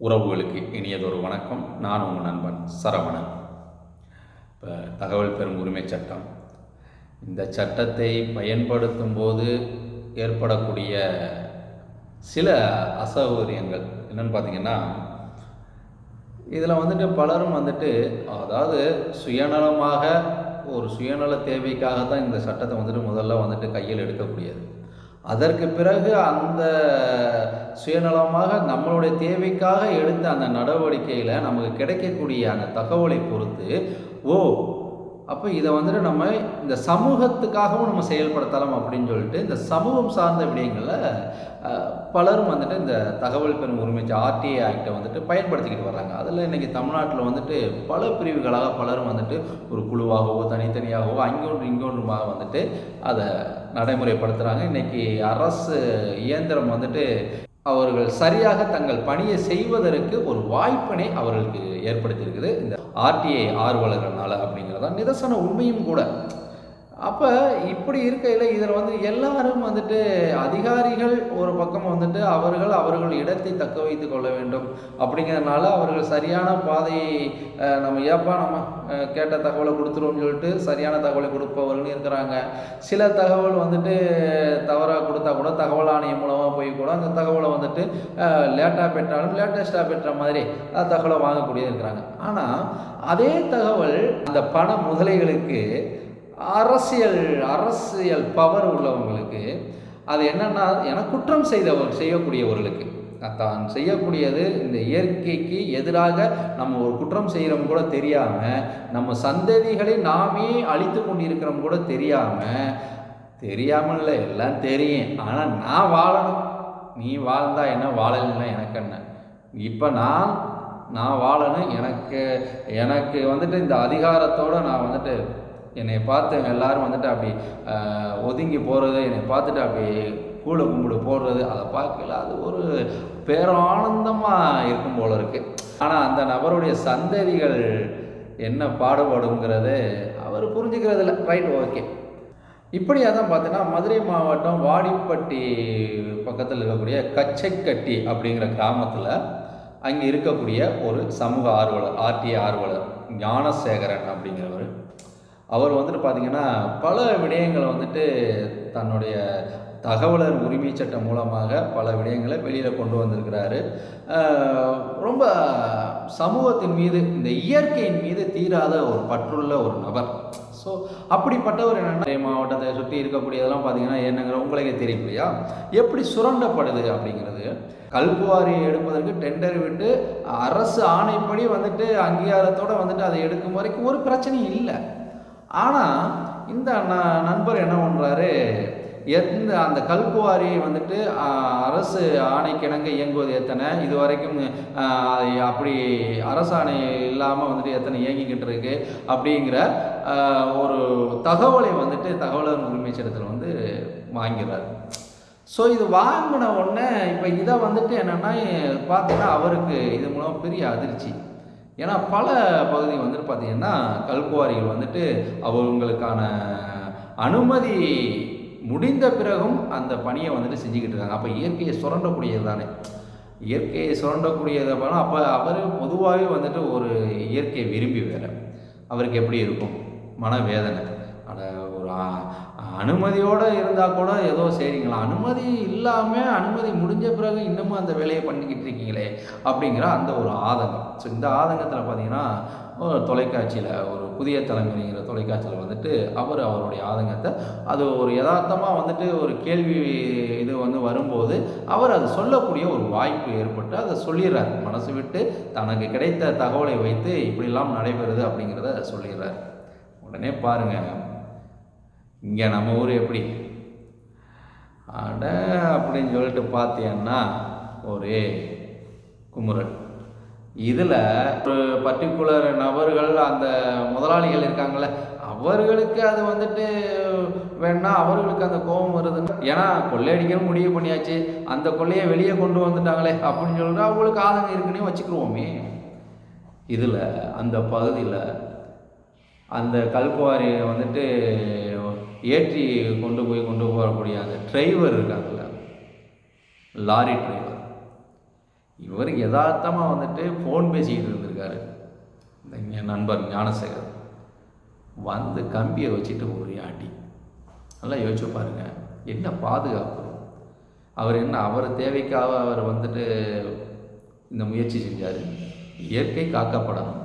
உறவுகளுக்கு இனியதொரு வணக்கம். நான் உங்கள் நண்பன் சரவணன். இப்போ தகவல் பெறும் உரிமை சட்டம். இந்த சட்டத்தை பயன்படுத்தும் போது ஏற்படக்கூடிய சில அசௌகரியங்கள் என்னென்னு பார்த்தீங்கன்னா இதில் வந்துட்டு பலரும் வந்துட்டு அதாவது சுயநலமாக ஒரு சுயநல தேவைக்காக தான் இந்த சட்டத்தை வந்துட்டு முதல்ல வந்துட்டு கையில் எடுக்கக்கூடியது. அதற்கு பிறகு அந்த சுயநலமாக நம்மளுடைய தேவைக்காக எடுத்த அந்த நடவடிக்கையில் நமக்கு கிடைக்கக்கூடிய அந்த தகவலை பொறுத்து ஓ அப்போ இதை வந்துட்டு நம்ம இந்த சமூகத்துக்காகவும் நம்ம செயல்படுத்தலாம் அப்படின்னு சொல்லிட்டு இந்த சமூகம் சார்ந்த விடயங்களில் பலரும் வந்துட்டு இந்த தகவல் பெறும் உரிமை ஆர்டிஏ ஆக்டை வந்துட்டு பயன்படுத்திக்கிட்டு வர்றாங்க. அதில் இன்றைக்கி தமிழ்நாட்டில் வந்துட்டு பல பிரிவுகளாக பலரும் வந்துட்டு ஒரு குழுவாகவோ தனித்தனியாகவோ அங்கொன்று இங்கொன்றுமாக வந்துட்டு அதை நடைமுறைப்படுத்துகிறாங்க இன்றைக்கி அரசு இயந்திரம் வந்துட்டு அவர்கள் சரியாக தங்கள் பணியை செய்வதற்கு ஒரு வாய்ப்பினை அவர்களுக்கு ஏற்படுத்தியிருக்குது. இந்த ஆர்டிஐ ஆர்வலர்களால் அப்படிங்கிறதான் நிதர்சன உண்மையும் கூட. அப்போ இப்படி இருக்கையில் இதில் வந்து எல்லாரும் வந்துட்டு அதிகாரிகள் ஒரு பக்கம் வந்துட்டு அவர்கள் அவர்கள் இடத்தை தக்க வைத்து கொள்ள வேண்டும். அப்படிங்கிறதுனால அவர்கள் சரியான பாதையை நம்ம ஏப்பா நம்ம கேட்ட தகவலை கொடுத்துருவோம்னு சொல்லிட்டு சரியான தகவலை கொடுப்பவர்கள் இருக்கிறாங்க. சில தகவல் வந்துட்டு தவறாக கொடுத்தா கூட தகவல் ஆணையம் மூலமாக போய் கூட அந்த தகவலை வந்துட்டு லேட்டாக பெற்றாலும் லேட்டஸ்ட்டாக பெற்ற மாதிரி அந்த தகவலை வாங்கக்கூடியது இருக்கிறாங்க. ஆனால் அதே தகவல் அந்த பண முதலைகளுக்கு அரசியல் அரசியல் பவர் உள்ளவங்களுக்கு அது என்னென்னா என குற்றம் செய்தவர் செய்யக்கூடியவர்களுக்கு. தான் செய்யக்கூடியது இந்த இயற்கைக்கு எதிராக நம்ம ஒரு குற்றம் செய்கிறோம் கூட தெரியாமல் நம்ம சந்ததிகளை நாமே அழித்து கொண்டிருக்கிறோம் கூட தெரியாமல் தெரியாமல் இல்லை எல்லாம் தெரியும். ஆனால் நான் வாழணும். நீ வாழ்ந்தா என்ன? வாழலைன்னா எனக்கு என்ன? இப்போ நான் நான் வாழணும். எனக்கு எனக்கு வந்துட்டு இந்த அதிகாரத்தோடு நான் வந்துட்டு என்னை பார்த்தவங்க எல்லாரும் வந்துட்டு அப்படி ஒதுங்கி போகிறது என்னை பார்த்துட்டு அப்படி கூழ கும்பிடு போடுறது அதை பார்க்கல. அது ஒரு பேரானந்தமாக இருக்கும் போல இருக்குது ஆனால் அந்த நபருடைய சந்ததிகள் என்ன பாடுபடுங்கிறது அவர் புரிஞ்சுக்கிறது இல்லை ரைட் ஓகே. இப்படியாக தான் பார்த்தீங்கன்னா மதுரை மாவட்டம் வாடிப்பட்டி பக்கத்தில் இருக்கக்கூடிய கச்சைக்கட்டி அப்படிங்கிற கிராமத்தில் அங்கே இருக்கக்கூடிய ஒரு சமூக ஆர்வலர் ஆர்டிஏ ஆர்வலர் ஞானசேகரன் அப்படிங்கிறவர். அவர் வந்துட்டு பார்த்தீங்கன்னா பல விடயங்களை வந்துட்டு தன்னுடைய தகவலர் உரிமை சட்டம் மூலமாக பல விடயங்களை வெளியில் கொண்டு வந்திருக்கிறாரு. ரொம்ப சமூகத்தின் மீது இந்த இயற்கையின் மீது தீராத ஒரு பற்றுள்ள ஒரு நபர். ஸோ அப்படிப்பட்டவர் என்னென்னா மாவட்டத்தை சுற்றி இருக்கக்கூடியதெல்லாம் பார்த்தீங்கன்னா என்னங்கிற உங்களுக்கே தெரியும் இல்லையா? எப்படி சுரண்டப்படுது அப்படிங்கிறது. கல்குவாரி எடுப்பதற்கு டெண்டர் விட்டு அரசு ஆணைப்படி வந்துட்டு அங்கீகாரத்தோடு வந்துட்டு அதை எடுக்கும் வரைக்கும் ஒரு பிரச்சனையும் இல்லை. ஆனால் இந்த ந- நண்பர் என்ன பண்ணுறாரு எந்த அந்த கல்குவாரி வந்துட்டு அரசு ஆணைக்கிணங்க இயங்குவது எத்தனை? இது வரைக்கும் அப்படி அரசு அப்படி அரசாணை இல்லாமல் வந்துட்டு எத்தனை இயங்கிக்கிட்டு இருக்கு? அப்படிங்கிற ஒரு தகவலை வந்துட்டு தகவலர் உரிமை சட்டத்தில் வந்து வாங்கிறார் ஸோ இது வாங்கின உடனே இப்போ இதை வந்துட்டு என்னென்னா பார்த்தீங்கன்னா அவருக்கு இது மூலம் பெரிய அதிர்ச்சி. ஏன்னா பல பகுதி வந்துட்டு பார்த்திங்கன்னா கல்குவாரிகள் வந்துட்டு அவங்களுக்கான அனுமதி முடிந்த பிறகும் அந்த பணியை வந்துட்டு செஞ்சுக்கிட்டு இருக்காங்க. அப்போ இயற்கையை சுரண்டக்கூடியது தானே. இயற்கையை சுரண்டக்கூடியதை பண்ண அப்போ அவர் பொதுவாகவே வந்துட்டு ஒரு இயற்கையை விரும்பி வேறு. அவருக்கு எப்படி இருக்கும்? மனவேதனை. அட ஒரு அனுமதியோடு இருந்தால் கூட ஏதோ சரிங்களா அனுமதி இல்லாமல் அனுமதி முடிஞ்ச பிறகு இன்னமும் அந்த வேலையை பண்ணிக்கிட்டு இருக்கீங்களே அப்படிங்கிற அந்த ஒரு ஆதங்கம். ஸோ இந்த ஆதங்கத்தில் பார்த்தீங்கன்னா ஒரு தொலைக்காட்சியில் ஒரு புதிய தலைமுறைங்கிற தொலைக்காட்சியில் வந்துட்டு அவர் அவருடைய ஆதங்கத்தை அது ஒரு யதார்த்தமாக வந்துட்டு ஒரு கேள்வி இது வந்து வரும்போது அவர் அது சொல்லக்கூடிய ஒரு வாய்ப்பு ஏற்பட்டு அதை சொல்லிடுறார். மனசு விட்டு தனக்கு கிடைத்த தகவலை வைத்து இப்படிலாம் நடைபெறுது அப்படிங்கிறத சொல்லிடுறார். உடனே பாருங்க. இங்கே நம்ம ஊர் எப்படி? அட அப்படின்னு சொல்லிட்டு பார்த்தீங்கன்னா ஒரே குமுறல். இதில் ஒரு பர்டிகுலர் நபர்கள் அந்த முதலாளிகள் இருக்காங்கள அவர்களுக்கு அது வந்துட்டு வேணா அவர்களுக்கு அந்த கோபம் வருதுன்னு ஏன்னா கொள்ளையடிக்கணும் முடிவு பண்ணியாச்சு. அந்த கொள்ளையை வெளியே கொண்டு வந்துட்டாங்களே அப்படின்னு சொல்லிட்டு அவங்களுக்கு ஆதங்கம் இருக்குன்னே வச்சுக்கிருவோமே. இதில் அந்த பகுதியில் அந்த கல்குவாரியை வந்துட்டு ஏற்றி கொண்டு போய் கொண்டு போகக்கூடிய அந்த டிரைவர் இருக்காங்கல்ல லாரி டிரைவர். இவர் யதார்த்தமாக வந்துட்டு ஃபோன் பேசிக்கிட்டு இருந்திருக்காரு. இந்த என் நண்பர் ஞானசேகர். வந்து கம்பியை வச்சுட்டு ஒரு ஆட்டி நல்லா யோசிச்சு பாருங்க. என்ன பாதுகாப்பு? அவர் என்ன அவர் தேவைக்காக அவர் வந்துட்டு இந்த முயற்சி செஞ்சார்? இயற்கை காக்கப்படணும்.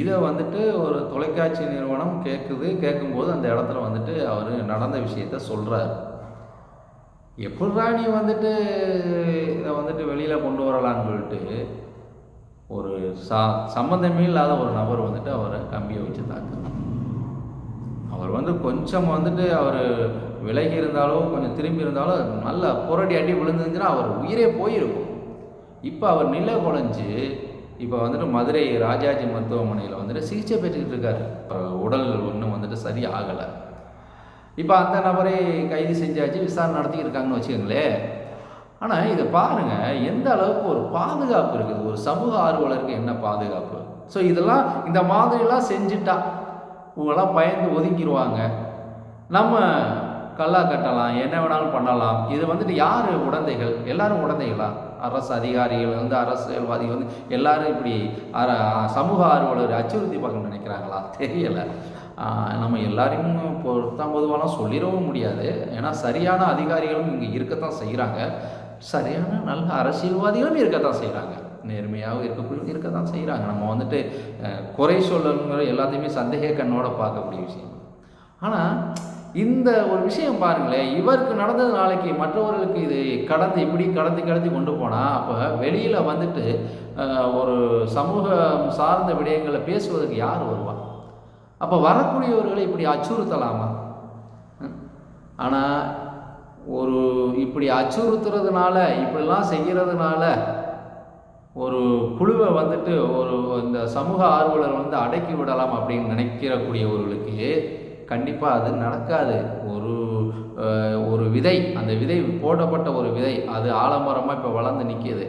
இதை வந்துட்டு ஒரு தொலைக்காட்சி நிறுவனம் கேட்குது கேட்கும்போது அந்த இடத்துல வந்துட்டு அவர் நடந்த விஷயத்த சொல்கிறார் எப்படிடா நீ வந்துட்டு இதை வந்துட்டு வெளியில் கொண்டு வரலான்னு சொல்லிட்டு ஒரு சா சம்மந்தமே இல்லாத ஒரு நபர் வந்துட்டு அவரை கம்பியை வச்சு தாக்குறார். அவர் வந்து கொஞ்சம் வந்துட்டு அவர் விலகி இருந்தாலும் கொஞ்சம் திரும்பி இருந்தாலும் நல்லா புரடி அடி விழுந்துருந்துச்சுன்னா அவர் உயிரே போயிருக்கும். இப்போ அவர் நிலை குலைஞ்சு இப்போ வந்துட்டு மதுரை ராஜாஜி மருத்துவமனையில் வந்துட்டு சிகிச்சை பெற்றுக்கிட்டு இருக்காரு. உடல் ஒன்றும் வந்துட்டு சரி ஆகலை இப்போ அந்த நபரை கைது செஞ்சாச்சு விசாரணை நடத்திக்கிட்டு இருக்காங்கன்னு வச்சுக்கோங்களேன் ஆனால் இதை பாருங்கள் எந்த அளவுக்கு ஒரு பாதுகாப்பு இருக்குது? ஒரு சமூக ஆர்வலருக்கு என்ன பாதுகாப்பு? ஸோ இதெல்லாம் இந்த மாதிரிலாம் செஞ்சுட்டா இவங்கெல்லாம் பயந்து ஒதுங்கிடுவாங்க நம்ம கல்லா கட்டலாம் என்ன வேணாலும் பண்ணலாம். இது வந்துட்டு யார் உடந்தைகள்? எல்லாரும் உடந்தைகளா? அரசு அதிகாரிகள் வந்து அரசியல்வாதிகள் வந்து எல்லாரும் இப்படி அர சமூக ஆர்வலர் அச்சுறுத்தி பார்க்க நினைக்கிறாங்களா? தெரியலை. நம்ம எல்லாரையும் பொறுத்தான் பொதுவாலாம் சொல்லிடவும் முடியாது. ஏன்னா சரியான அதிகாரிகளும் இங்கே இருக்கத்தான் செய்கிறாங்க சரியான நல்ல அரசியல்வாதிகளும் இருக்கத்தான் செய்கிறாங்க நேர்மையாகவும் இருக்கக்கூடிய இருக்க தான் செய்கிறாங்க நம்ம வந்துட்டு குறை சொல்லணுங்கிற எல்லாத்தையுமே சந்தேக கண்ணோட பார்க்கக்கூடிய விஷயம். ஆனால் இந்த ஒரு விஷயம் பாருங்களேன் இவருக்கு நடந்தது நாளைக்கு மற்றவர்களுக்கு இது கடந்து இப்படி கடந்து கடத்தி கொண்டு போனால் அப்போ வெளியில் வந்துட்டு ஒரு சமூகம் சார்ந்த விடயங்களை பேசுவதற்கு யார் வருவா? அப்போ வரக்கூடியவர்களை இப்படி அச்சுறுத்தலாமா? ஆனால் ஒரு இப்படி அச்சுறுத்துறதுனால இப்படிலாம் செய்கிறதுனால ஒரு குழுவை வந்துட்டு ஒரு இந்த சமூக ஆர்வலர் வந்து அடக்கி விடலாம் அப்படின்னு நினைக்கிறக்கூடியவர்களுக்கு கண்டிப்பாக அது நடக்காது. ஒரு ஒரு விதை அந்த விதை போடப்பட்ட ஒரு விதை அது ஆலமரமாக இப்போ வளர்ந்து நிற்கிது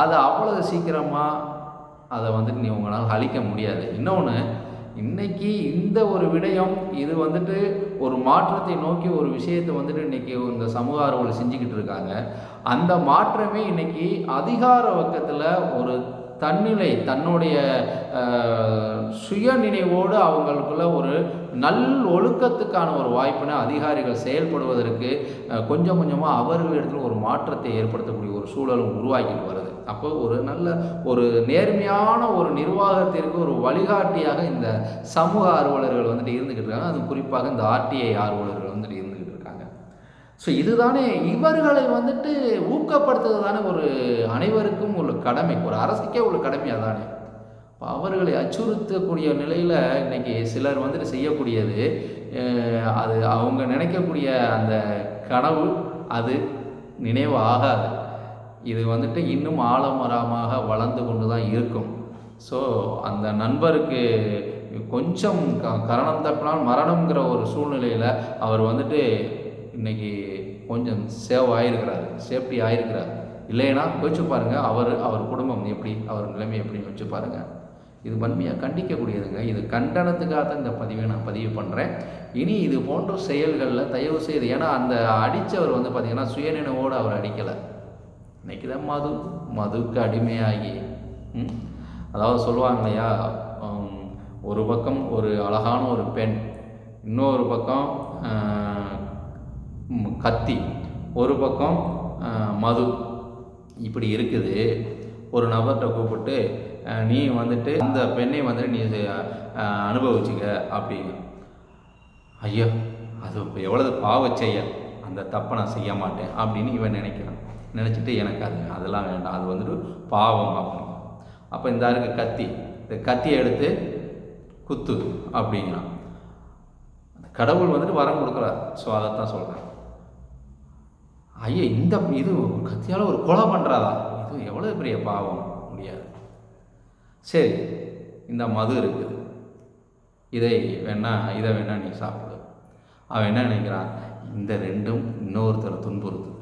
அது அவ்வளோ சீக்கிரமாக அதை வந்துட்டு நீ உங்களால் அழிக்க முடியாது. இன்னொன்று இன்னைக்கு இந்த ஒரு விடயம் இது வந்துட்டு ஒரு மாற்றத்தை நோக்கி ஒரு விஷயத்தை வந்துட்டு இன்னைக்கு இந்த சமூக ஆர்வலை செஞ்சுக்கிட்டு இருக்காங்க. அந்த மாற்றமே இன்னைக்கு அதிகார பக்கத்தில் ஒரு தன்னிலை தன்னுடைய சுய நினைவோடு அவங்களுக்குள்ள ஒரு நல் ஒழுக்கத்துக்கான ஒரு வாய்ப்பினை அதிகாரிகள் செயல்படுவதற்கு கொஞ்சம் கொஞ்சமாக அவர்களிடத்தில் ஒரு மாற்றத்தை ஏற்படுத்தக்கூடிய ஒரு சூழலும் உருவாக்கிட்டு வருது. அப்போ ஒரு நல்ல ஒரு நேர்மையான ஒரு நிர்வாகத்திற்கு ஒரு வழிகாட்டியாக இந்த சமூக ஆர்வலர்கள் வந்துட்டு இருந்துக்கிட்டு இருக்காங்க. அது குறிப்பாக இந்த ஆர்டிஐ ஆர்வலர்கள் வந்துட்டு இருந்துக்கிட்டு இருக்காங்க. ஸோ இதுதானே இவர்களை வந்துட்டு ஊக்கப்படுத்துறது தானே ஒரு அனைவருக்கும் ஒரு கடமை. ஒரு அரசுக்கே உள்ள கடமையாக தானே? இப்போ அவர்களை அச்சுறுத்தக்கூடிய நிலையில் இன்றைக்கி சிலர் வந்துட்டு செய்யக்கூடியது அது அவங்க நினைக்கக்கூடிய அந்த கனவு அது நினைவு ஆகாது. இது வந்துட்டு இன்னும் ஆழமரமாக வளர்ந்து கொண்டு தான் இருக்கும். ஸோ அந்த நண்பருக்கு கொஞ்சம் க கரணம் தப்பினால் மரணம்ங்கிற ஒரு சூழ்நிலையில் அவர் வந்துட்டு இன்றைக்கி கொஞ்சம் சேவ் ஆகிருக்கிறார் சேஃப்டி ஆகிருக்கிறார் இல்லைன்னா யோசிச்சு பாருங்கள் அவர் அவர் குடும்பம் எப்படி அவர் நிலைமை எப்படி யோசிச்சு பாருங்கள் இது வன்மையாக கண்டிக்கக்கூடியதுங்க. இது கண்டனத்துக்காக தான் இந்த பதிவை நான் பதிவு பண்ணுறேன் இனி இது போன்ற செயல்களில் தயவு செய்து ஏன்னா அந்த அடித்தவர் வந்து பார்த்திங்கன்னா சுயநினைவோடு அவர் அடிக்கலை. இன்றைக்கி தான் மது மதுக்கு அடிமையாகி அதாவது சொல்லுவாங்க இல்லையா? ஒரு பக்கம் ஒரு அழகான ஒரு பெண் இன்னொரு பக்கம் கத்தி ஒரு பக்கம் மது. இப்படி இருக்குது. ஒரு நபர்கிட்ட கூப்பிட்டு நீ வந்துட்டு அந்த பெண்ணை வந்துட்டு நீ அனுபவிச்சுக்க அப்படின்னு. ஐயோ அது எவ்வளவு பாவ செயல். அந்த தப்பை நான் செய்ய மாட்டேன் அப்படின்னு இவன் நினைக்கிறான். நினச்சிட்டு எனக்கு அது அதெல்லாம் வேண்டாம். அது வந்துட்டு பாவம் அப்படின்னு. அப்போ இந்த இருக்க கத்தி. இந்த கத்தியை எடுத்து குத்து அப்படிங்கிறான். கடவுள் வந்துட்டு வரம் கொடுக்குறார். ஸோ அதைத்தான் சொல்கிறேன் ஐயா இந்த இது கத்தியால் ஒரு கொலை பண்ணுறாதா இது எவ்வளோ பெரிய பாவம். முடியாது. சரி இந்த மது இருக்குது. இதை வேணா இதை வேணா நீ சாப்பிடு. அவன் என்ன நினைக்கிறான்? இந்த ரெண்டும் இன்னொருத்தரை துன்புறுத்துது.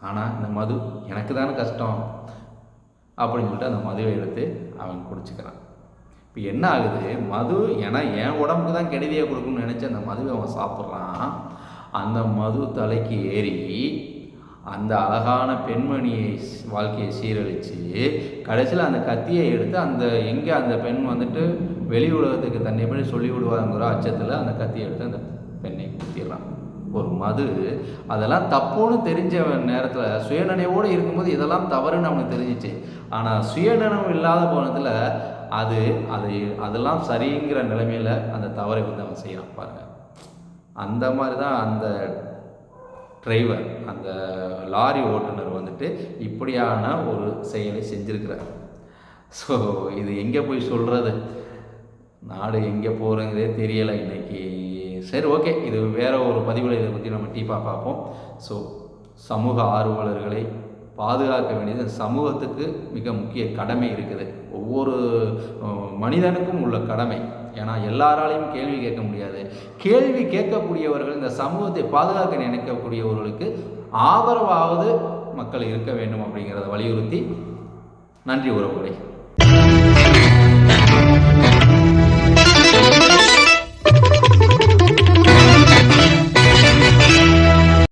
ஆனால் இந்த மது எனக்கு தானே கஷ்டம். அப்படின்னு சொல்லிட்டு அந்த மதுவை எடுத்து அவன் குடிச்சுக்கிறான். இப்போ என்ன ஆகுது? மது ஏன்னா என் உடம்புக்கு தான் கெடுதியை கொடுக்கணும்னு நினச்சி அந்த மதுவை அவன் சாப்பிட்றான். அந்த மது தலைக்கு ஏறி அந்த அழகான பெண்மணியை வாழ்க்கையை சீரழித்து கடைசியில் அந்த கத்தியை எடுத்து அந்த எங்கே அந்த பெண் வந்துட்டு வெளி உலகத்துக்கு தன்னை எப்படி சொல்லி விடுவாங்கிற அச்சத்தில் அந்த கத்தியை எடுத்து அந்த பெண்ணை குத்திடலாம் ஒரு மது அதெல்லாம் தப்புன்னு தெரிஞ்ச நேரத்தில் சுயநினைவோடு இருக்கும்போது இதெல்லாம் தவறுன்னு அவனுக்கு தெரிஞ்சிச்சு. ஆனால் சுயநினைவு இல்லாத போனதில் அது அது அதெல்லாம் சரிங்கிற நிலைமையில் அந்த தவறை வந்து அவன் செய்கிறான் பாருங்க. அந்த மாதிரி தான் அந்த டிரைவர் அந்த லாரி ஓட்டுநர் வந்துட்டு இப்படியான ஒரு செயலை செஞ்சுருக்கிறார். ஸோ இது எங்கே போய் சொல்கிறது நாடு எங்கே போகிறங்கிறதே தெரியலை இன்னைக்கு. சரி ஓகே இது வேறு ஒரு பதிவில் இதை பற்றி நம்ம டீப்பாக பார்ப்போம். ஸோ சமூக ஆர்வலர்களை பாதுகாக்க வேண்டியது சமூகத்துக்கு மிக முக்கிய கடமை இருக்குது. ஒவ்வொரு மனிதனுக்கும் உள்ள கடமை. ஏன்னா எல்லாராலையும் கேள்வி கேட்க முடியாது. கேள்வி கேட்கக்கூடியவர்கள் இந்த சமூகத்தை பாதுகாக்க நினைக்கக்கூடியவர்களுக்கு ஆதரவாவது மக்கள் இருக்க வேண்டும் அப்படிங்கிறத வலியுறுத்தி நன்றி உறவுகளை.